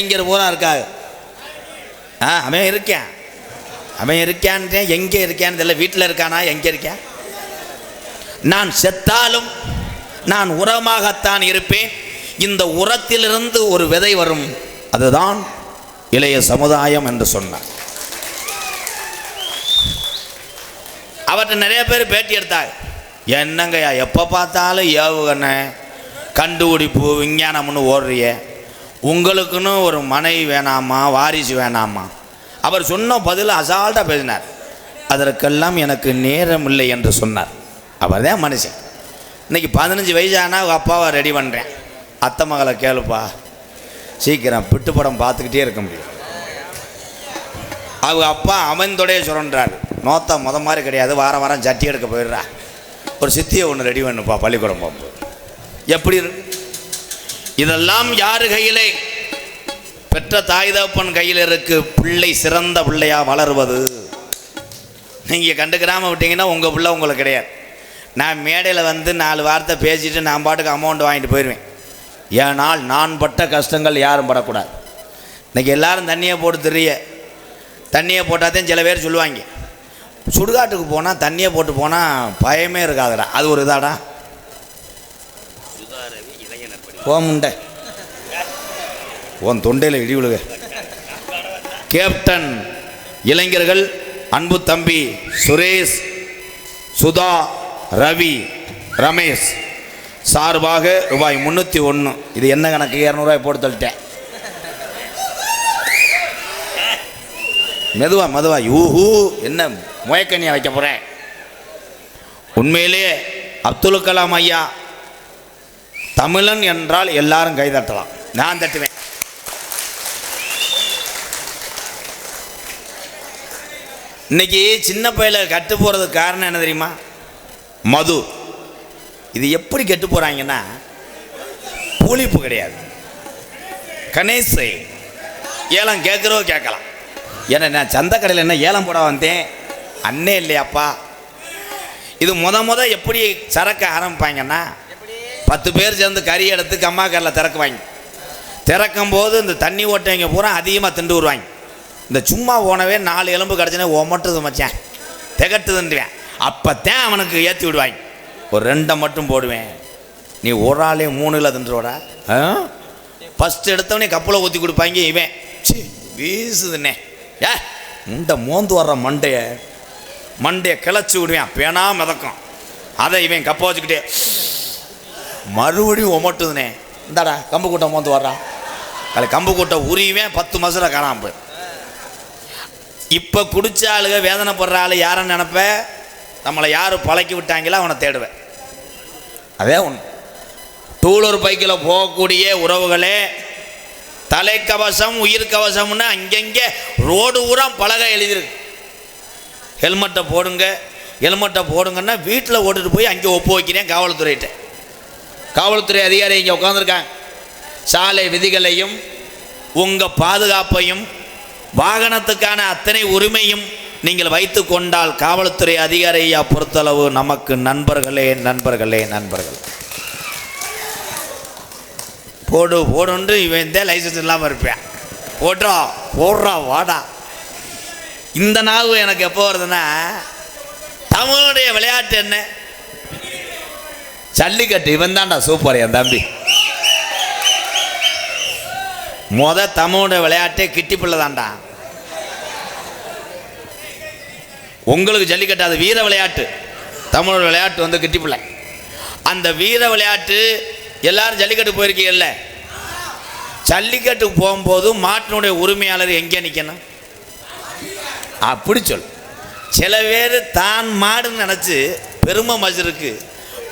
எங்கே பூரா இருக்காது. ஆ அவன் இருக்கான் அவன் இருக்கான்னு எங்கே இருக்கான்னு தெரியல. வீட்டில் இருக்கானா? எங்கே இருக்கேன் நான் செத்தாலும் நான் உரமாகத்தான் இருப்பேன். இந்த உரத்திலிருந்து ஒரு விதை வரும். அதுதான் இளைய சமுதாயம் என்று சொன்னார். அவர்கிட்ட நிறைய பேர் பேட்டி எடுத்தாங்க. என்னங்கய்யா எப்போ பார்த்தாலும் ஏவுகணை கண்டுபிடிப்பு விஞ்ஞானம்னு ஓடுறிய. உங்களுக்குன்னு ஒரு மனைவி வேணாமா வாரிசு வேணாமா? அவர் சொன்ன பதில் அசால்ட்டாக பேசினார். அதற்கெல்லாம் எனக்கு நேரம் இல்லை என்று சொன்னார். அவர் தான் மனுஷன். இன்னைக்கு பதினஞ்சு வயசானா அவங்க அப்பாவை ரெடி பண்ணுறேன் அத்தை மகளை கேளுப்பா. சீக்கிரம் பிட்டு படம் பார்த்துக்கிட்டே இருக்க முடியும். அவங்க அப்பா அவன்தொடைய சுரண்டார் நோத்தா முத மாதிரி கிடையாது. வாரம் வாரம் சட்டி எடுக்க போயிடுறா. ஒரு சித்தியை ஒன்று ரெடி பண்ணுப்பா பள்ளிக்கூடம் போகும்போது. எப்படி இருக்கு? இதெல்லாம் யார் கையிலே? பெற்ற தாய் தகப்பன் கையில் இருக்கு. பிள்ளை சிறந்த பிள்ளையா வளருவது. நீங்கள் கண்டுக்கிறாம விட்டீங்கன்னா உங்கள் பிள்ளை உங்களுக்கு கிடையாது. நான் மேடையில் வந்து நாலு வார்த்தை பேசிட்டு நான் பாட்டுக்கு அமௌண்ட் வாங்கிட்டு போயிடுவேன் ஏனால் நான் பட்ட கஷ்டங்கள் யாரும் படக்கூடாது. இன்றைக்கி எல்லாரும் தண்ணியை போட்டு தெரிய. தண்ணியை போட்டாதான் சில பேர் சொல்லுவாங்க. சுடுகாட்டுக்கு போனால் தண்ணியை போட்டு போனால் பயமே இருக்காதுடா. அது ஒரு இதாடா. போமுண்ட. உன் தொண்டையில் இடி விழுக. கேப்டன் இளைஞர்கள் அன்பு தம்பி சுரேஷ் சுதா ரவி ரமேஷ். சார்பாக ரூபாய் முந்நூற்றி ஒன்று இது என்ன கணக்கு? இரநூறுவாய் போட்டு தள்ளிட்டேன். மெதுவா மெதுவா. யூஹூ என்ன முயக்கண்ணியா வைக்க போகிறேன் உண்மையிலேயே அப்துல் கலாம் ஐயா தமிழன் என்றால் எல்லாரும் கை தட்டலாம் நான் தட்டுவேன். இன்னைக்கு சின்ன பையில கட்டு போகிறதுக்கு காரணம் என்ன தெரியுமா? மது. இது எப்படி கெட்டு போகிறாங்கன்னா புளிப்பு கிடையாது. கணேசை ஏலம் கேட்குறோ கேட்கலாம். ஏன்னா நான் சந்த கடையில் என்ன ஏலம் போட வந்தேன்? அண்ணே இல்லையாப்பா? இது முத முத எப்படி சரக்கு ஆரம்பிப்பாங்கன்னா பத்து பேர் சேர்ந்து கறி எடுத்து கம்மாக்கரில் திறக்குவாங்க. திறக்கும் போது இந்த தண்ணி ஓட்டைங்க பூரா அதிகமாக திண்டு விடுவாங்க இந்த சும்மா போனவே நாலு எலும்பு கிடச்சுனே ஒமட்டுது மச்சான். திகட்டுதுன்றுவேன் அப்போத்தான் அவனுக்கு ஏற்றி விடுவாங்க. ஒரு ரெண்டை மட்டும் போடுவேன். நீ ஒரு ஆளே மூணு இல்லை ஆ? ஃபஸ்ட் எடுத்தவனே கப்பலை ஊற்றி கொடுப்பாங்க இவன். சி வீசுதுண்ணே ஏ முண்டை மோந்து வர்ற மண்டையை மண்டையை கிளச்சி விடுவேன். பேனா மிதக்கும். அதை இவன் கப்பை வச்சுக்கிட்டே மறுபடியும் ஒமட்டுதுனே இந்தாடா கம்பு கூட்டம் வந்து வர்றான் அதில் கம்பு கூட்டம் உரியுமே பத்து மாதத்தில் காணாம போய் இப்போ குடிச்ச ஆளுக வேதனைப்படுற ஆள் யாருன்னு நினப்ப? நம்மளை யார் பழக்கி விட்டாங்களோ அவனை தேடுவேன். அதே ஒன்று டூலர் பைக்கில் போகக்கூடிய உறவுகளே தலைக்கவசம் உயிர் கவசம்னு அங்கங்கே ரோடு ஊரா பழக எழுதியிருக்கு. ஹெல்மெட்டை போடுங்க ஹெல்மெட்டை போடுங்கன்னா வீட்டில் ஓட்டுட்டு போய் அங்கே ஒப்பு வைக்கிறேன் காவல்துறையிட்ட. காவல்துறை அதிகாரி இங்கே உட்காந்துருக்காங்க சாலை விதிகளையும் உங்கள் பாதுகாப்பையும் வாகனத்துக்கான அத்தனை உரிமையும் நீங்கள் வைத்து கொண்டால் காவல்துறை அதிகாரியை பொறுத்தளவு நமக்கு நண்பர்களே நண்பர்களே நண்பர்கள். போடு போடுன்ட்டு இவன் தான் லைசன்ஸ் இல்லாமல் இருப்பேன். போடுறா போடுறா வாடா. இந்த நாவு எனக்கு எப்போ வருதுன்னா தமிழுடைய விளையாட்டு என்ன? ஜல்லிக்கட்டு இவன் தான்டா சூப்பர் என் தம்பி. முத தமிழோட விளையாட்டே கிட்டி பிள்ளை தான்டா. உங்களுக்கு ஜல்லிக்கட்டு அது வீர விளையாட்டு. தமிழோட விளையாட்டு வந்து கிட்டி பிள்ளை. அந்த வீர விளையாட்டு எல்லாரும் ஜல்லிக்கட்டு போயிருக்கீங்கல்ல? ஜல்லிக்கட்டுக்கு போகும்போது மாட்டினுடைய உரிமையாளர் எங்கே நிற்கணும் அப்படி சொல். சில பேர் தான் மாடுன்னு நினச்சி பெருமை மஜருக்கு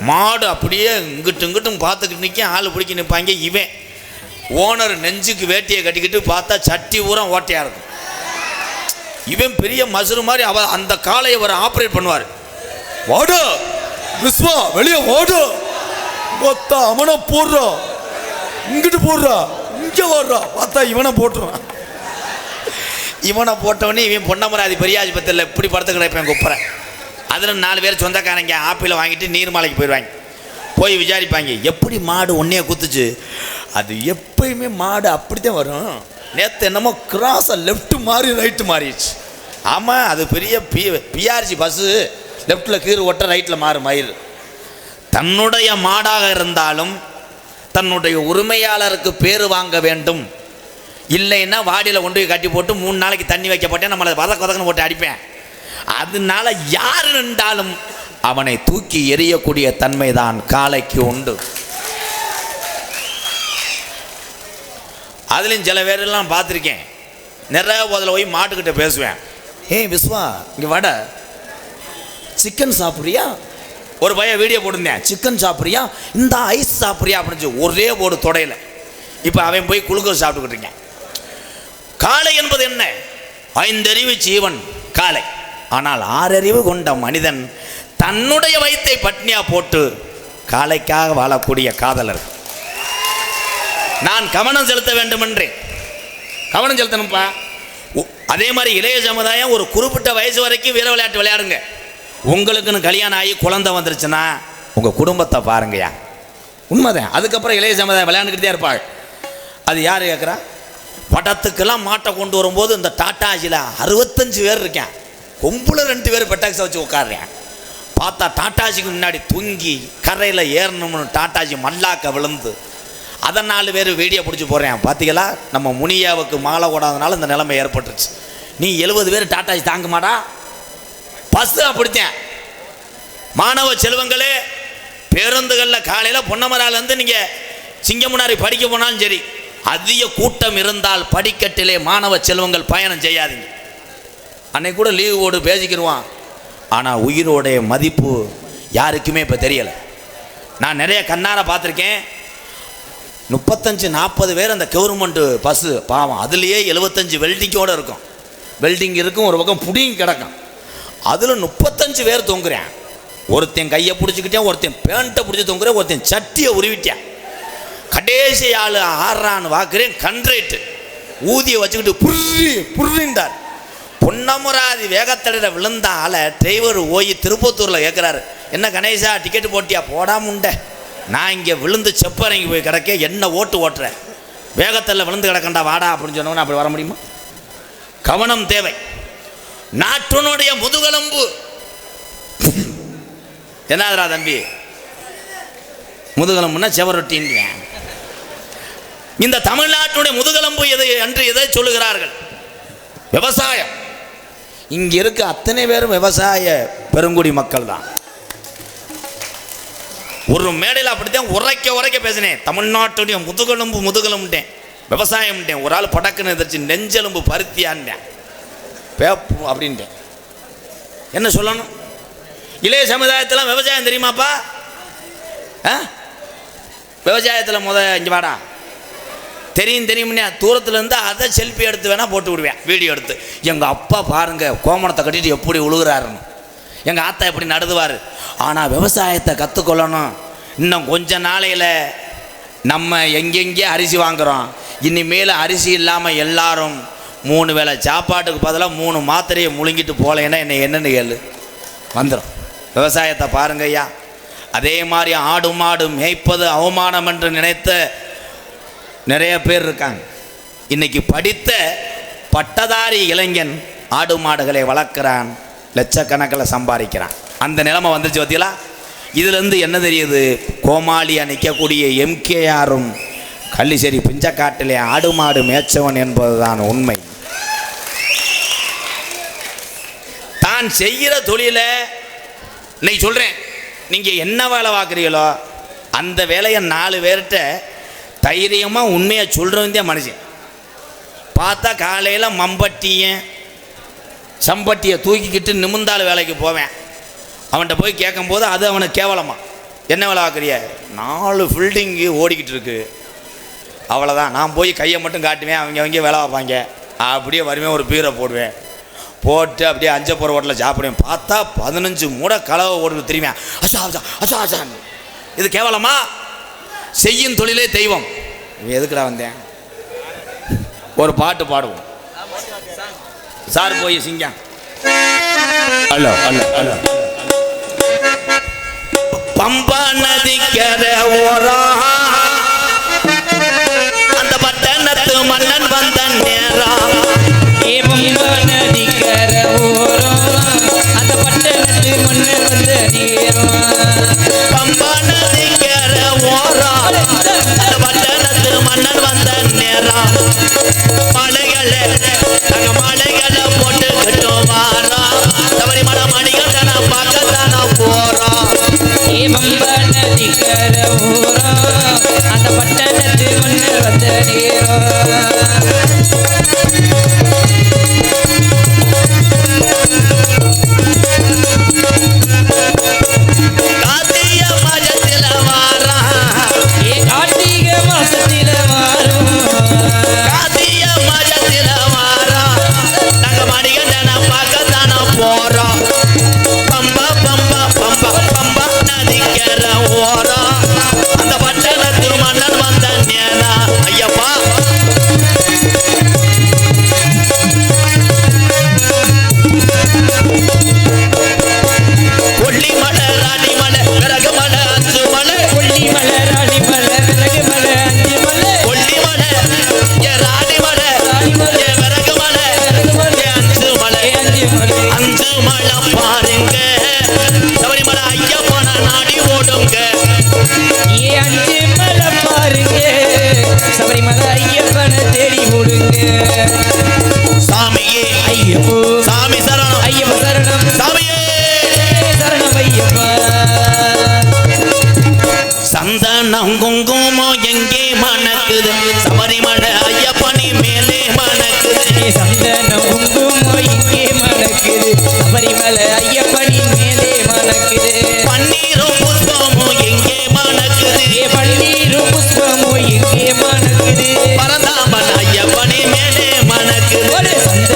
மாடு அப்படியே இங்கிட்டும் இங்கிட்டும் பார்த்துக்கிட்டு நிற்க ஆள் பிடிக்க நிற்பாங்க இவன். ஓனர் நெஞ்சுக்கு வேட்டியை கட்டிக்கிட்டு பார்த்தா சட்டி ஊரம் ஓட்டையாக இருக்கும். இவன் பெரிய மசுறு மாதிரி அவ அந்த காளையை அவர் ஆப்ரேட் பண்ணுவார். வாடு! விஸ்வா வெளியே ஓடு மொத்த அவனை போடுறா. இங்கிட்டு போடுறா. இங்க வர்றா பார்த்தா இவனை போட்டுறான் இவனை போட்டவனே இவன் பொன்னமராதி பெரியாஸ்பத்திரியில் இப்படி படுத்து கிடப்பேன் குப்புறேன் அதில் நாலு பேர் சொந்தக்காரங்க ஆப்பிளை வாங்கிட்டு நீர்மலைக்கு போயிடுவாங்க. போய் விசாரிப்பாங்க எப்படி மாடு ஒன்னே குத்துச்சு? அது எப்பயுமே மாடு அப்படி தான் வரும். நேற்று என்னமோ கிராஸை லெஃப்ட்டு மாறி ரைட்டு மாறிடுச்சு. ஆமாம் அது பெரிய பி பிஆர்சி பஸ்ஸு லெஃப்டில் கீறு ஓட்ட ரைட்டில் மாறு மயிர் தன்னுடைய மாடாக இருந்தாலும் தன்னுடைய உரிமையாளருக்கு பேர் வாங்க வேண்டும். இல்லைன்னா வாடியில் கொண்டு போய் கட்டி போட்டு மூணு நாளைக்கு தண்ணி வைக்கப்பட்டேன் நம்மளை வதக்க வதக்கன்னு போட்டு அடிப்பேன். அதனால யார் நின்றாலும் அவனை தூக்கி எறியக்கூடிய தன்மை தான் காளைக்கு உண்டு. அதுலேயும் சில பேரெல்லாம் பார்த்துருக்கேன். நிறைய போதில் போய் மாட்டுக்கிட்ட பேசுவேன். ஏய் விஸ்வா இங்கே வட. சிக்கன் சாப்பிட்றியா? ஒரு பையன் வீடியோ போட்டிருந்தேன். சிக்கன் சாப்பிட்றியா? இந்த ஐஸ் சாப்பிட்றியா? அப்படின்னு ஒரே போடு தொடையில். இப்போ அவன் போய் குளுக்கோஸ் சாப்பிட்டுக்கிட்டு இருக்கேன். காளை என்பது என்ன? ஐந்தறிவு ஜீவன் காளை. ஆனால் ஆறறிவு கொண்ட மனிதன் தன்னுடைய வயித்தை பட்னியா போட்டு காளைக்காக வாழக்கூடிய காதலர். நான் கவனம் செலுத்த வேண்டும் என்றேன் கவனம் செலுத்தணும்ப்பா அதே மாதிரி இளைய சமுதாயம் ஒரு குறிப்பிட்ட வயசு வரைக்கும் வீர விளையாட்டு விளையாடுங்க. உங்களுக்குன்னு கல்யாணம் ஆகி குழந்தை வந்துருச்சுன்னா உங்கள் குடும்பத்தை பாருங்கய்யா. உண்மைதான். அதுக்கப்புறம் இளைய சமுதாயம் விளையாண்டுக்கிட்டே இருப்பாங்க அது யார் கேட்குறா படத்துக்கெல்லாம் மாட்டை கொண்டு வரும்போது இந்த டாட்டாஜியில் அறுபத்தஞ்சு பேர் இருக்கேன். கொம்புல ரெண்டு பேர் பெட்டாக்ஸை வச்சு உட்காடுறேன் பார்த்தா டாட்டாஜிக்கு முன்னாடி தூங்கி கரையில் ஏறணும்னு டாட்டாஜி மல்லாக்க விழுந்து. அதை நாலு பேர் வீடியோ பிடிச்சி போடுறேன். பார்த்தீங்களா நம்ம முனியாவுக்கு மாலை ஓடாதனால இந்த நிலைமை ஏற்பட்டுருச்சு. நீ எழுபது பேர் டாட்டாஜி தாங்க மாடா பஸ்ஸு அப்படித்தேன் மாணவ செல்வங்களே பேருந்துகளில் காலையில் பொன்னமராலேருந்து நீங்கள் சிங்கமுனாரி படிக்க போனாலும் சரி அதிக கூட்டம் இருந்தால் படிக்கட்டிலே மாணவ செல்வங்கள் பயணம் செய்யாதீங்க. அன்னைக்கு கூட லீவு பேசிக்கிடுவான் ஆனால் உயிரோடைய மதிப்பு யாருக்குமே இப்போ தெரியலை. நான் நிறைய கண்ணார பார்த்துருக்கேன். முப்பத்தஞ்சு நாற்பது பேர் அந்த கவர்மெண்ட்டு பஸ்ஸு பாவம் அதுலேயே எழுபத்தஞ்சு வெல்டிங்கோடு இருக்கும். வெல்டிங் இருக்கும் ஒரு பக்கம் புடியும் கிடக்கும். அதில் முப்பத்தஞ்சு பேர் தொங்குறேன். ஒருத்தன் கையை பிடிச்சிக்கிட்டேன் ஒருத்தன் பேண்ட்டை பிடிச்சி தொங்குறேன் ஒருத்தன் சட்டியை உருவிட்டேன். கடைசி ஆள் ஆடுறான்னு பார்க்குறேன் கண்ட்ரேட்டு ஊதியை வச்சுக்கிட்டு புர்ரி புர்ரின்றார். பொன்னமுராதி வேகத்தடையில் விழுந்த ஆளை டிரைவர் ஓய் திருப்பத்தூரில் கேட்குறாரு என்ன கணேசா டிக்கெட்டு போட்டியா? போடாம உண்ட நான் இங்கே விழுந்து செப்பறங்கி போய் கிடக்க என்ன ஓட்டு ஓட்டுறேன் வேகத்தில் விழுந்து கிடக்கண்டா வாடா அப்படின்னு சொன்னோன்னு அப்படி வர முடியுமா? கவனம் தேவை. நாட்டினுடைய முதுகெலும்பு. என்னதுரா தம்பி? முதுகெலும்புன்னா செவரொட்டின்னு இந்த தமிழ்நாட்டுடைய முதுகெலும்பு எதை என்று எதை சொல்லுகிறார்கள்? விவசாயம். இங்க இருக்க அத்தனை பேரும் விவசாய பெருங்குடி மக்கள் தான் ஒரு மேடையில் அப்படித்தான் உரைக்க உரைக்க பேசினேன். தமிழ்நாட்டுடைய முதுகெலும்பு முதுகெலும்புட்டேன். விவசாயம்ட்டேன் ஒரு ஆள் படக்குன்னு எதிர்த்து நெஞ்செலும்பு பருத்தியான்ட்டேன் பேப்பு அப்படின்ட்டேன். என்ன சொல்லணும்? இளைய சமுதாயத்தில் விவசாயம் தெரியுமாப்பா? ஆ? விவசாயத்தில் முத இங்கே வாடா. தெரியும் தெரியும்னே தூரத்துலேருந்து அதை செல்ஃபி எடுத்து வேணால் போட்டு விடுவேன். வீடியோ எடுத்து. எங்கள் அப்பா பாருங்க கோமணத்தை கட்டிட்டு எப்படி உழுகுறாருன்னு. எங்கள் ஆத்தா எப்படி நடுதுவார். ஆனால் விவசாயத்தை கற்றுக்கொள்ளணும் இன்னும் கொஞ்ச நாளையில் நம்ம எங்கெங்கே அரிசி வாங்குகிறோம் இனிமேல் அரிசி இல்லாமல் எல்லாரும் மூணு வேளை சாப்பாட்டுக்கு பதிலாக மூணு மாத்திரையை முழுங்கிட்டு போகலைன்னா என்னை என்னன்னு கேளு. வந்துடும் விவசாயத்தை பாருங்கய்யா அதே மாதிரி ஆடு மாடு மேய்ப்பது அவமானம் என்று நினைத்த நிறைய பேர் இருக்காங்க. இன்னைக்கு படித்த பட்டதாரி இளைஞன் ஆடு மாடுகளை வளர்க்குறான் லட்சக்கணக்கில் சம்பாதிக்கிறான். அந்த நிலைமை வந்துச்சு பார்த்தீங்களா இதுலேருந்து என்ன தெரியுது? கோமாளியாக நிற்கக்கூடிய எம்கேஆரும் கள்ளிசேரி பிஞ்சக்காட்டிலே ஆடு மாடு மேய்ச்சவன் என்பதுதான் உண்மை. தான் செய்கிற தொழிலை இன்னைக்கு சொல்கிறேன் நீங்கள் என்ன வேலை பார்க்குறீங்களோ அந்த வேலையை நாலு பேர்கிட்ட தைரியமாக உண்மையை சொல்கிறவந்தே மனுஷன். பார்த்தா காலையில் மம்பட்டியன் சம்பட்டியை தூக்கிக்கிட்டு நிமிந்தாள் வேலைக்கு போவேன். அவன்கிட்ட போய் கேட்கும்போது அது அவனுக்கு கேவலமாக என்ன வேலை ஆக்குறியா? நாலு ஃபில்டிங்கு ஓடிக்கிட்டு இருக்கு. அவ்வளோதான் நான் போய் கையை மட்டும் காட்டுவேன். அவங்க அவங்க வேலை வைப்பாங்க அப்படியே வருவேன் ஒரு பீரை போடுவேன். போட்டு அப்படியே அஞ்சப்பூர் ஹோட்டலில் சாப்பிடுவேன். பார்த்தா பதினஞ்சு மூடை கலவை ஓடுது திரும்பியேன் அசா அசா அசா அசான் இது கேவலமா? செய்யும் தொழிலே தெய்வம். எதுக்குடா வந்தேன்? ஒரு பாட்டு பாடுவோம். சார் போய் சிங்கம். அல்ல அல்ல அல்ல பம்பா நதிக்கரை ஓரம் அந்த பட்டணத்து மன்னன் வந்த பம்பா நதிக்கர ஓரம் அந்த பட்டணத்து மன்னர் வந்து மன்னன் வந்த நேரம். மலைகளை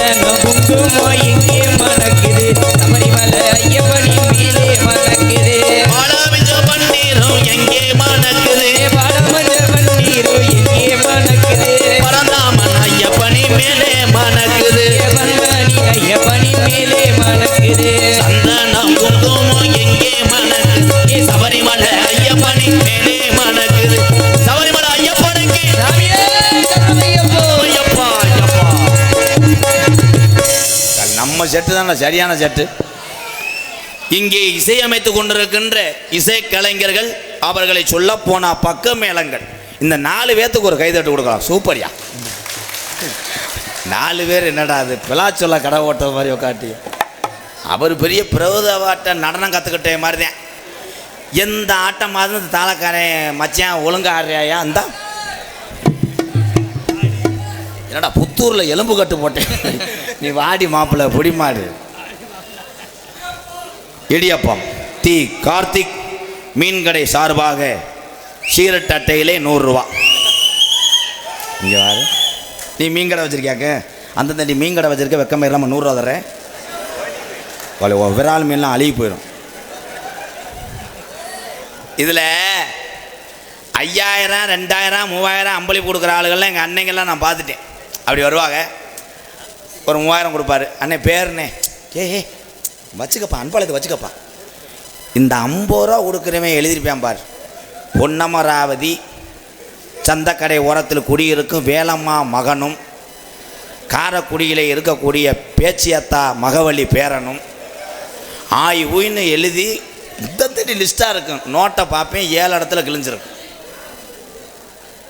சந்தனம் குங்குமம் இங்கே தானே சரியான சட்டு. இங்கே இசையமைத்து கொண்டிருக்கின்ற இசைக்கலைஞர்கள் அவர்களை சொல்ல போனா பக்க மேளங்கள் இந்த நாலு பேர்த்துக்கு ஒரு கைதட்டு கொடுக்கலாம். சூப்பர்யா. நாலு பேர் என்னடா அது? பிளாச்சொல்ல கடை ஓட்டுற மாதிரி உட்காட்டி அவர் பெரிய பிரபுதவாட்ட நடனம் கற்றுக்கிட்ட மாதிரி தான் எந்த ஆட்டம் மாதிரி தாளக்காரன் மச்சான் ஒழுங்கா இருந்தால் என்னடா புத்தூரில் எலும்பு கட்டு போட்டேன். நீ வாடி மாப்பிள்ளை பிடிமாடு. இடியப்பம் தி கார்த்திக் மீன் கடை சார்பாக சீரட் அட்டையிலே நூறுரூவா. இங்கே வாரு நீ மீன் கடை வச்சுருக்கியாக்க? அந்தந்த நீ மீன் கடை வச்சுருக்க வெக்கமே இல்லாமல் நூறுரூவா தர்றேன் வலை விரால் மீன்லாம் அழுகி போயிடும் இதில் ஐயாயிரம் ரெண்டாயிரம் மூவாயிரம் அம்பளி கொடுக்குற ஆளுகள்லாம் எங்கள் அன்னைங்கெல்லாம் நான் பார்த்துட்டேன். அப்படி வருவாங்க. ஒரு மூவாயிரம் கொடுப்பாரு. அண்ணே பேருண்ணே. ஏ ஏ வச்சுக்கப்பா அன்பாளத்தை வச்சுக்கப்பா. இந்த ஐம்பது ரூபா கொடுக்குறவன் எழுதியிருப்பான் பார். பொன்னமராவதி சந்தக்கடை ஓரத்தில் குடியிருக்கும் வேலம்மா மகனும் காரக்குடியில் இருக்கக்கூடிய பேச்சியத்தா மகவழி பேரனும் ஆய் ஊயின்னு எழுதி இந்த லிஸ்ட்டாக இருக்கும். நோட்டை பார்ப்பேன் ஏழு இடத்துல கிழிஞ்சிருக்கும்.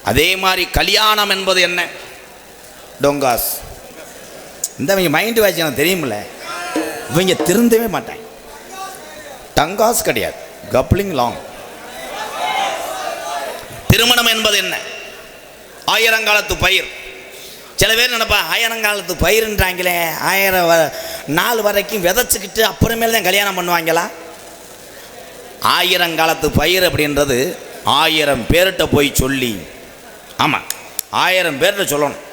அதே மாதிரி கல்யாணம் என்பது என்ன? டொங்காஸ். இந்த இவங்க மைண்டு வாய்ச்சி எனக்கு தெரியுமில்ல. இவங்க திருந்தவே மாட்டாங்க. டங்காஸ் கிடையாது. கப்ளிங் லாங் திருமணம் என்பது என்ன? ஆயிரங்காலத்து பயிர். சில பேர் நினைப்பா ஆயிரங்காலத்து பயிருன்றாங்களே ஆயிரம் வ நாள் வரைக்கும் விதைச்சிக்கிட்டு அப்புறமேல தான் கல்யாணம் பண்ணுவாங்களா? ஆயிரங்காலத்து பயிர் அப்படின்றது ஆயிரம் பேர்கிட்ட போய் சொல்லி ஆமாம் ஆயிரம் பேர்கிட்ட சொல்லணும்.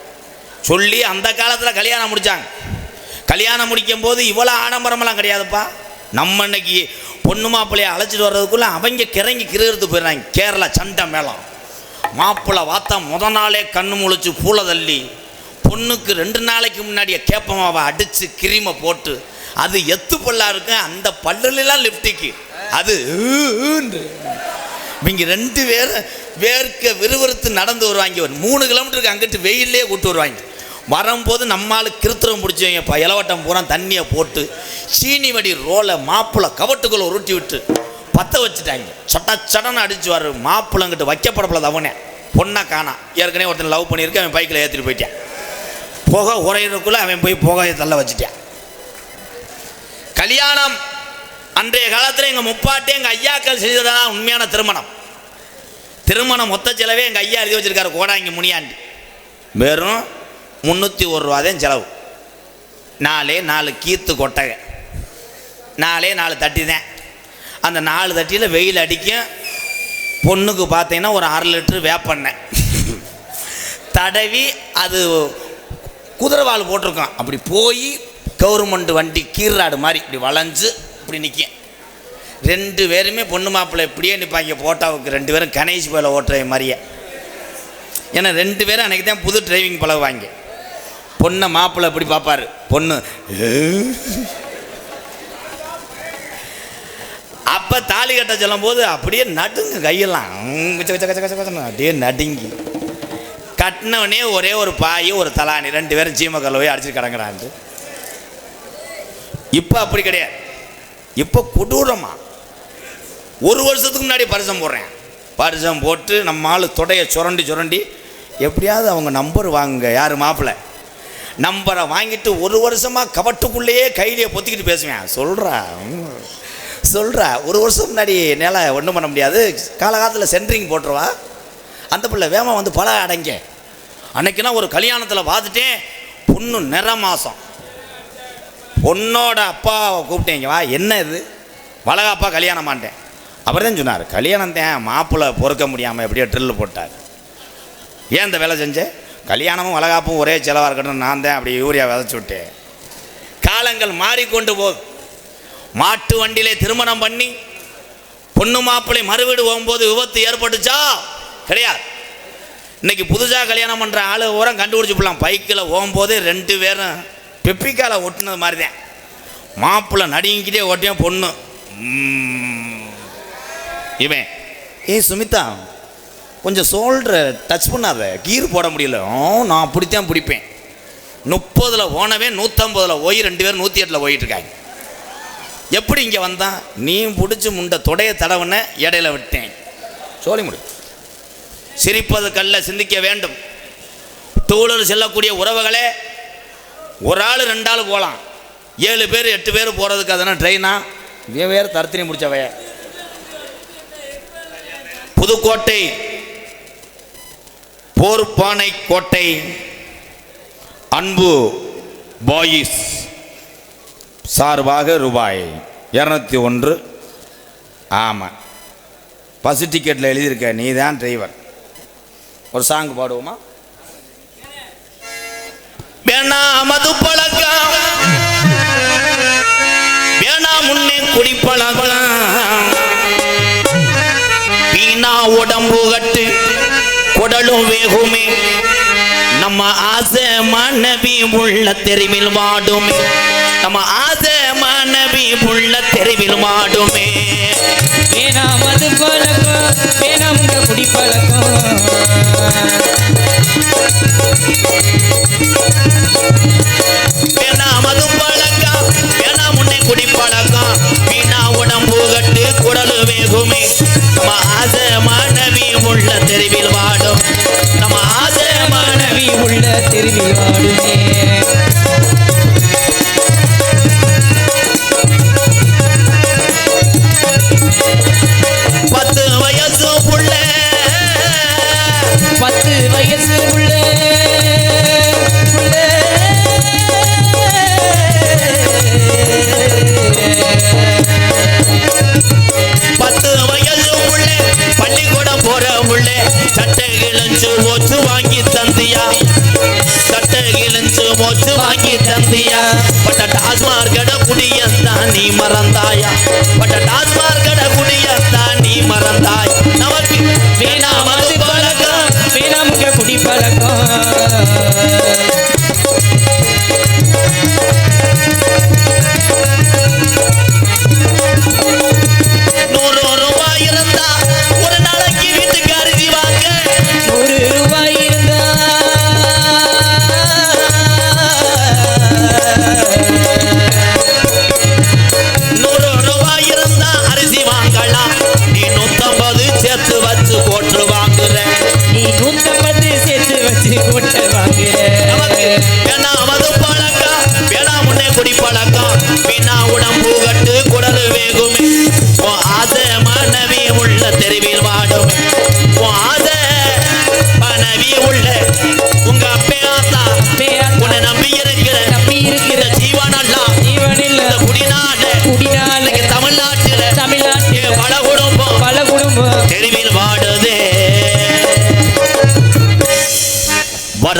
சொல்லி அந்த காலத்தில் கல்யாணம் முடித்தாங்க கல்யாணம் முடிக்கும் போது இவ்வளோ ஆடம்பரமெல்லாம் கிடையாதுப்பா. நம்ம இன்னைக்கு பொண்ணு மாப்பிள்ளையை அழைச்சிட்டு வர்றதுக்குள்ளே அவங்க கிறங்கி கிரகிறது போயிடுறாங்க. கேரளா சண்டை மேளம். மாப்பிள்ளை வாத்தா முத நாளே கண்ணு முழிச்சு பூளை தள்ளி பொண்ணுக்கு ரெண்டு நாளைக்கு முன்னாடியே கேப்பமாவை அடித்து கிரீமை போட்டு அது எத்து பல்லா இருக்கு அந்த பல்லுலாம் லிப்டிக்கு அது இவங்க ரெண்டு பேரும் வேர்க்க விறுவிறுத்து நடந்து வருவாங்க. ஒரு மூணு கிலோமீட்டருக்கு அங்கிட்டு வெயிலே கூட்டு வருவாங்க. வரும்போது நம்மால் கிருத்திரம் பிடிச்சவங்க இப்போ இலவட்டம் பூரா தண்ணியை போட்டு சீனி வடி ரோலை மாப்பிள்ளை கவட்டுக்குள்ளே உருட்டி விட்டு பற்ற வச்சுட்டாங்க. சட்ட சடனை அடிச்சு வர மாப்பிள்ளங்கிட்ட வைக்கப்படப்பல தவனே பொண்ணை காணா. ஏற்கனவே ஒருத்தன் லவ் பண்ணியிருக்கேன் அவன் பைக்கில் ஏற்றிட்டு போயிட்டான். புகை உரையிறதுக்குள்ளே அவன் போய் புகையை தள்ள வச்சுட்டான். கல்யாணம் அன்றைய காலத்தில் எங்கள் முப்பாட்டி எங்கள் ஐயாக்கள் செய்ததான் உண்மையான திருமணம். திருமணம் மொத்த செலவே எங்கள் ஐயா எழுதி வச்சிருக்காரு கோடாங்கி முனியாண்டி. வெறும் முந்நூற்றி ஒரு ரூபாதான் செலவு. நாலே நாலு கீத்து கொட்டகை. நாலே நாலு தட்டி தான். அந்த நாலு தட்டியில் வெயில் அடிக்கும். பொண்ணுக்கு பார்த்தீங்கன்னா ஒரு அரை லிட்டரு வேப்பெண்ணெய் தடவி அது குதிரவால் போட்டிருக்கோம் அப்படி போய் கவர்மெண்ட் வண்டி கீராடு மாதிரி இப்படி வளைஞ்சு இப்படி நிற்கும் ரெண்டு பேருமே பொண்ணு மாப்பிள்ளை இப்படியே நிற்பாங்க போட்டாவுக்கு ரெண்டு பேரும் கணேஷ் போல ஓட்டுற மாதிரியே. ஏன்னா ரெண்டு பேரும் அன்றைக்கி தான் புது டிரைவிங் பழகுவாங்க. பொண்ணை மாப்பிள்ளை அப்படி பார்ப்பாரு? பொண்ணு. அப்போ தாலி கட்ட சொல்லும்போது அப்படியே நடுங்க கையெல்லாம். அப்படியே நடுங்கி. கட்டினவனே ஒரே ஒரு பாய் ஒரு தலானி ரெண்டு பேரும் ஜீமக்கல்ல போய் அடிச்சு கிடங்குறான்ட்டு இப்போ அப்படி கிடையாது. இப்போ கொடூரமா. ஒரு வருஷத்துக்கு முன்னாடி பரிசம் போடுறேன். பரிசம் போட்டு நம்ம ஆள் தொடையை சுரண்டி சுரண்டி எப்படியாவது அவங்க நம்பர் வாங்குங்க. யார் மாப்பிள்ளை? நம்பரை வாங்கிட்டு ஒரு வருஷமாக கவட்டுக்குள்ளேயே கையிலேயே பொத்திக்கிட்டு பேசுவேன். சொல்கிறா சொல்கிறா ஒரு வருஷம் முன்னாடி நில ஒன்றும் பண்ண முடியாது. காலகாலத்தில் சென்ட்ரிங் போட்டுருவா. அந்த பிள்ளை வேமா வந்து பல அடங்க. அன்னைக்குனா ஒரு கல்யாணத்தில் பார்த்துட்டேன். பொண்ணு நிற மாதம் பொண்ணோட அப்பாவை கூப்பிட்டேங்க வா என்ன இது? வளகாப்பா கல்யாணம் மாட்டேன் அவர் தான் சொன்னார் கல்யாணம் தான் மாப்பிள்ளை பொறுக்க முடியாமல் எப்படியோ ட்ரில்லு போட்டார். ஏன் இந்த வேலை செஞ்சேன் கல்யாணமும் வளகாப்பும் ஒரே செலவாக இருக்கட்டும் நான் தான் அப்படி யூரியா விதைச்சி விட்டேன். காலங்கள் மாறிக்கொண்டு போகுது மாட்டு வண்டியிலே திருமணம் பண்ணி பொண்ணு மாப்பிள்ளை மறுவீடு போகும்போது விபத்து ஏற்பட்டுச்சா? கிடையாது. இன்னைக்கு புதுசாக கல்யாணம் பண்ணுற ஆள் ஊரம் கண்டுபிடிச்சி போடலாம் பைக்கில் போகும்போது ரெண்டு பேரும் பெப்பிக்கால ஒட்டினது மாதிரி தான் மாப்பிள்ளை நடுங்கிக்கிட்டே ஓட்டியும் பொண்ணு. இவன். ஏய் சுமிதா. கொஞ்சம் சோல்டரை டச் பண்ணாத. கீர் போட முடியல. நான் அப்படித்தான் பிடிப்பேன். முப்பதில் போனவே நூற்றம்பதில் போய் ரெண்டு பேரும் நூற்றி எட்டில் ஓயிட்டுருக்காங்க எப்படி இங்கே வந்தான்? நீ பிடிச்சி முண்டை தொடைய தடவுன இடையில விட்டேன். சோழி முடி. சிரிப்பது கல்ல சிந்திக்க வேண்டும். டூலர் செல்லக்கூடிய உறவுகளே ஒரு ஆள் ரெண்டு ஆள் போகலாம் ஏழு பேர் எட்டு பேர் போகிறதுக்கு அதனால் ட்ரெயினா இவன் வேறு தரத்தினி முடிச்சவைய. புதுக்கோட்டை போர்பானை கோட்டை அன்பு பாயிஸ். சார்பாக ரூபாய் இரநூத்தி ஒன்று. ஆமாம் பஸ் டிக்கெட்டில் எழுதியிருக்க நீ தான் டிரைவர் ஒரு சாங் பாடுவோமா? வேணா மது பழக்கம். வேணா முன்னே குடிப்பழக்கம் வீணா உடம்பு கட்டு. குடலும் வேகுமே. நம்ம ஆசை மனைவி உள்ள தெருவில் வாடுமே. நம்ம ஆசை மனைவி உள்ள தெருவில் வாடுமே. வேணாம் மது பழக்கம் வேணாம் குடி பழக்கம். வேணா மது பழக்கம் வேணா முன்னே குடி பழக்கம். வீணா உடம்பு கட்டு குடலு வேகுமே. நம்ம ஆசை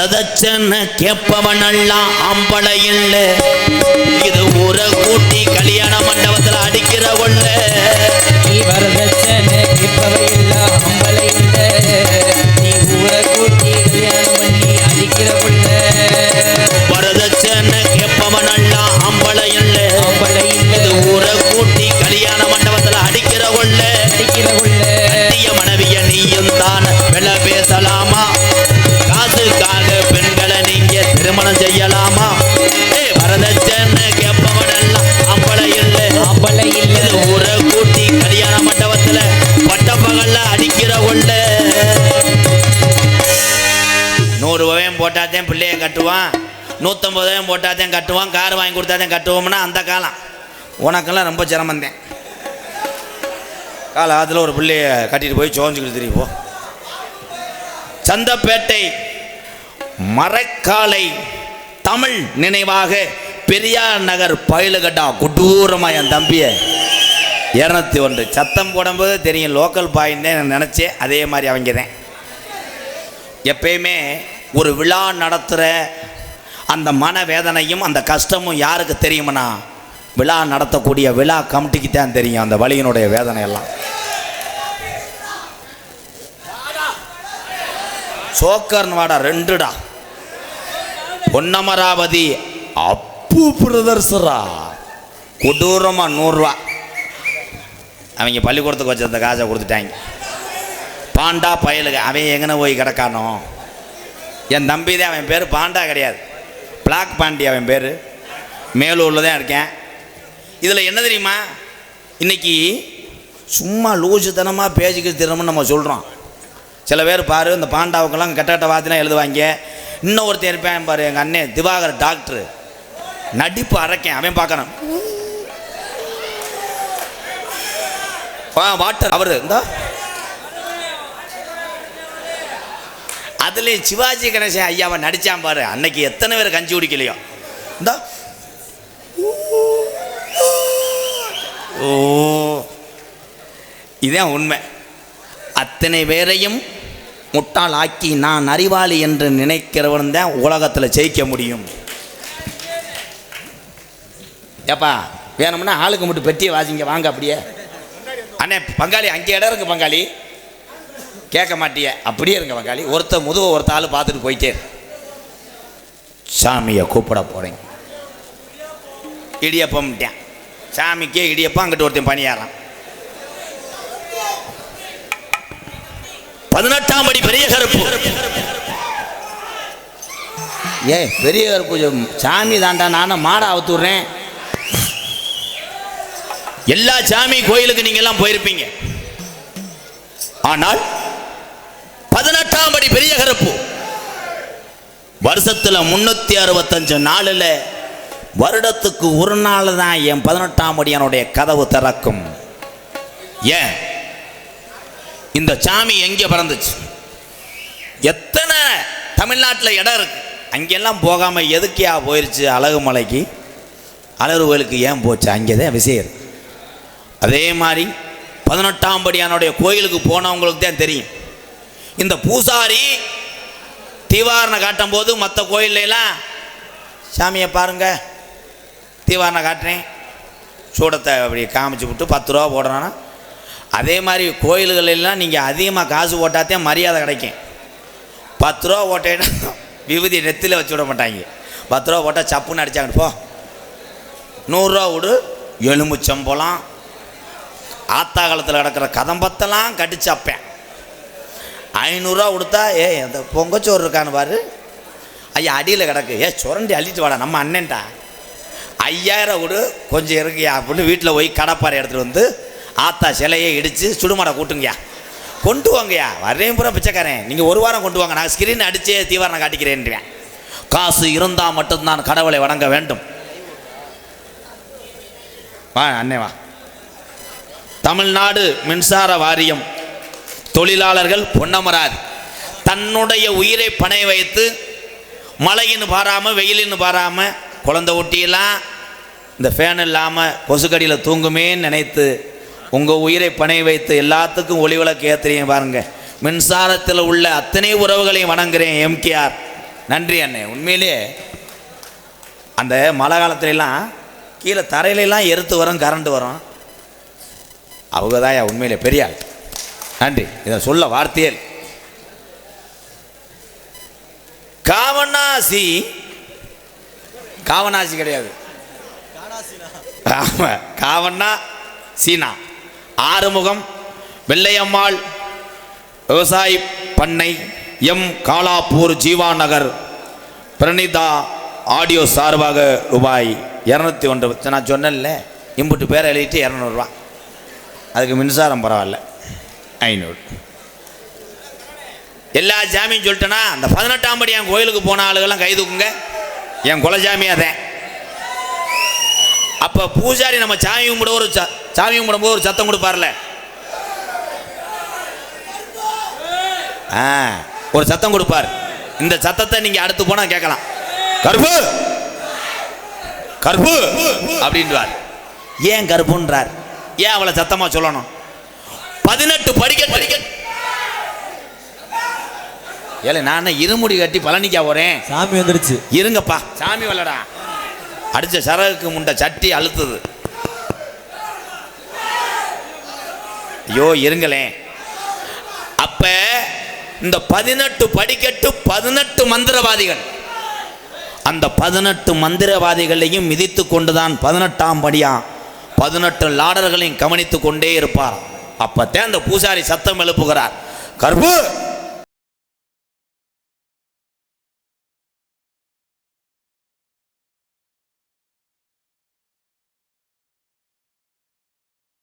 வரதட்சணை கேட்பவன் எல்லாம் அம்பளை இல்ல. இது ஊரை கூட்டி கல்யாண மண்டபத்துல அடிக்கிற கொள்ள நீ வரதட்சணை இப்பவை எல்லாம் அம்பலை இல்ல. நீ ஊரை கூட்டி கல்யாணம் பண்ணி அடிக்கிற புள்ள வரதட்சணை கேட்பவன் எல்லாம் அம்பளை இல்ல. அம்பலை இது இல்ல ஊரை தான் பிள்ளையை கட்டுவான். நூற்றம்பது ரூபாயும் தான் கட்டுவான். கார் வாங்கி கொடுத்தாத்தையும் கட்டுவோம்னா அந்த காலம். உனக்கெல்லாம் ரொம்ப சிரமந்தேன் காலத்தில் ஒரு பிள்ளைய கட்டிட்டு போய் சோஞ்சுக்கிட்டு தெரியும் சந்தப்பேட்டை மரக்காலை தமிழ் நினைவாக பெரியார் நகர் பயிலுகட்டா கொடூரமாக என் தம்பிய இரநூத்தி ஒன்று. சத்தம் போடும்போது தெரியும் லோக்கல் பாயின்னு நான் நினச்சேன் அதே மாதிரி அவங்க தான். எப்பயுமே ஒரு விழா நடத்துகிற அந்த மன வேதனையும் அந்த கஷ்டமும் யாருக்கு தெரியுமனா விழா நடத்தக்கூடிய விழா கமிட்டிக்கு தான் தெரியும் அந்த வழியினுடைய வேதனை எல்லாம் சோக்கர்னு வாடா ரெண்டுடா. பொன்னமராவதி அப்பு பிரதர்சரா கொடூரமாக நூறுரூவா அவங்க பள்ளிக்கூடத்துக்கு வச்சிருந்த காசை கொடுத்துட்டாங்க. பாண்டா பயலுக அவன் எங்கன போய் கிடக்கானோ? என் தம்பி தான் அவன் பேர் பாண்டா கிடையாது. பிளாக் பாண்டி அவன் பேர். மேலூரில் தான் இருக்கேன். இதில் என்ன தெரியுமா? இன்னைக்கு சும்மா லூசுத்தனமாக பேசிக்கிட்டு திரும்ப நம்ம சொல்கிறோம் சில பேர் பாரு இந்த பாண்டாவுக்கெல்லாம் கெட்ட கெட்ட வார்த்தைலாம் எழுதுவாங்க. இன்னும் ஒருத்தன் இருப்பேன் பாரு எங்கள் அண்ணன் திவாகர் டாக்டர். நடிப்பு அரைக்கேன் அவன் பார்க்குறான் வாட்டர் அவரு இந்த. அதுலேயும் சிவாஜி கணேசன் ஐயாவை நடித்தான் பாரு. அன்னைக்கு எத்தனை பேர் கஞ்சி குடிக்கலையோ. இந்த. ஓ. இதான் உண்மை. அத்தனை பேரையும் முட்டாளாக்கி நான் அறிவாளி என்று நினைக்கிறவன் தான் உலகத்தில் ஜெயிக்க முடியும். ஏப்பா வேணும்னா ஆளுக்கு மட்டும் பெட்டியை வாசிங்க வாங்க அப்படியே. அண்ணே பங்காளி அங்கே இடம் இருக்கு பங்காளி. கேட்க மாட்டிய. அப்படியே இருங்க வங்காளி ஒருத்த முதுவ ஒருத்த ஆள் பார்த்துட்டு போயிட்டே சாமியை கூப்பிட போகிறேன் இடியப்பம்ட்டேன் சாமிக்கே இடியப்பம் அங்கிட்டு ஒருத்தன் பணியாறான் பதினெட்டாம் படி பெரிய கருப்பு. ஏ பெரிய கருப்பு சாமி தாண்டா நானும் மாடை அவுத்துடுறேன். எல்லா சாமி கோயிலுக்கு நீங்க எல்லாம் போயிருப்பீங்க. ஆனால் பதினெட்டாம் படி பெரிய கருப்பு. வருஷத்துல முன்னூத்தி அறுபத்தஞ்சு நாளில் வருடத்துக்கு ஒரு நாள் தான் என் பதினெட்டாம் படி என்னுடைய கதவு திறக்கும். ஏன்? இந்த சாமி எங்கே பிறந்துச்சு? எத்தனை தமிழ்நாட்டில் இடம் இருக்கு? அங்கெல்லாம் போகாமல் எதுக்கியா போயிருச்சு அழகுமலைக்கு அழகு கோயிலுக்கு ஏன் போச்சு? அங்கே தான் விஷயம் அதே மாதிரி பதினெட்டாம் படியானுடைய கோயிலுக்கு போனவங்களுக்கு தான் தெரியும். இந்த பூசாரி தீவாரணை காட்டும் போது மற்ற கோயில்லாம் சாமியை பாருங்கள் தீவாரணை காட்டுறேன். சூடத்தை அப்படி காமிச்சு விட்டு பத்து ரூபா போடுறான்னா அதே மாதிரி கோயில்களெல்லாம் நீங்கள் அதிகமாக காசு போட்டாத்தே மரியாதை கிடைக்கும். பத்து ரூபா போட்டேன்னா விபூதி நெத்தில் வச்சு விட மாட்டாங்க. பத்து ரூபா போட்டால் சப்புன்னு அடித்தாங்க போ. நூறுரூவா விடு. எலும்புச்சம்பழம் ஆத்தா காலத்தில் கிடக்கிற கதம்பத்தெல்லாம் கடிச்சப்பேன் ஐநூறுரூவா கொடுத்தா ஏ அந்த பொங்கச்சோறு இருக்கான்னு பாரு. ஐயா அடியில் கிடக்கு. ஏ சுரண்டி அள்ளிட்டு வாடா நம்ம அண்ணன்டா. ஐயாயிரம் கொடு கொஞ்சம் இருக்குயா அப்படின்னு வீட்டில் போய் கடப்பாறை எடுத்துகிட்டு வந்து ஆத்தா சிலையை இடித்து சுடுமாடை கூட்டுங்கயா கொண்டு வாங்கய்யா. வரையும் பூரா பிச்சைக்காரன். நீங்கள் ஒரு வாரம் கொண்டு வாங்க. நான் ஸ்கிரீன் அடித்தே தீவாரம் காட்டிக்கிறேன்றேன் காசு இருந்தால் மட்டும்தான் கடவுளை வணங்க வேண்டும். வா அண்ணே வா. தமிழ்நாடு மின்சார வாரியம். தொழிலாளர்கள் பொன்னமராது. தன்னுடைய உயிரை பணை வைத்து மழையின்னு பாராமல் வெயிலின்னு பாராமல் குழந்தை ஒட்டியெல்லாம் இந்த ஃபேன் இல்லாமல் கொசுக்கடியில் தூங்குமேன்னு நினைத்து உங்கள் உயிரை பணை வைத்து எல்லாத்துக்கும் ஒளி விளக்கு ஏற்றுறீங்க பாருங்கள் மின்சாரத்தில் உள்ள அத்தனை உறவுகளையும் வணங்குறேன் எம்கேஆர். நன்றி அண்ணே. உண்மையிலே அந்த மழை காலத்துலலாம் கீழே தரையிலலாம் எருத்து வரும் கரண்ட் வரும். அவங்க தான் உண்மையிலே பெரிய ஆள் நன்றி. இதை சொல்ல வார்த்தையல் காவனாசி காவனாசி கிடையாது. ஆமா காவன்னா சீனா ஆறுமுகம் வெள்ளையம்மாள் விவசாய பண்ணை எம். காலாப்பூர் ஜீவா நகர் பிரணிதா ஆடியோ சார்பாக ரூபாய் இரநூத்தி ஒன்று. நான் சொன்னேன்ல இம்புட்டு பேரை எழுதிட்டு இரநூறுவா அதுக்கு மின்சாரம் பரவாயில்ல. ஐநூறு. எல்லா ஜாமியும் சொல்லிட்டேன்னா அந்த பதினெட்டாம் படி என் கோயிலுக்கு போன ஆளுகள்லாம் கை தூக்குங்க. என் குலஜாமி அதேன். அப்போ பூஜாரி நம்ம சாமி கும்பிட ஒரு ச- சாமி கும்பிடும்போது ஒரு சத்தம் கொடுப்பார்ல. ஆ ஒரு சத்தம் கொடுப்பார். இந்த சத்தத்தை நீங்கள் அடுத்து போனால் கேட்கலாம். கருப்பு! கருப்பு! அப்படின்றார். ஏன் கருப்புன்றார்? ஏன் அவளை சத்தமாக சொல்லணும்? பதினெட்டு படிக்க படிக்க ஏல நான் இருமுடி கட்டி பழனிக்கா போறேன்? சாமி வந்துருச்சு. இருங்கப்பா. சாமி வரலடா. அடிச்ச சரகுக்கு முண்ட சட்டி அழுத்துது. ஐயோ இருங்களேன் அப்ப இந்த பதினெட்டு படிக்கட்டு பதினெட்டு மந்திரவாதிகள். அந்த பதினெட்டு மந்திரவாதிகளையும் மிதித்து கொண்டுதான் பதினெட்டாம் படியா பதினெட்டு லாடர்களையும் கவனித்து கொண்டே இருப்பார். அப்பத்தான் அந்த பூசாரி சத்தம் எழுப்புகிறார். கர்பு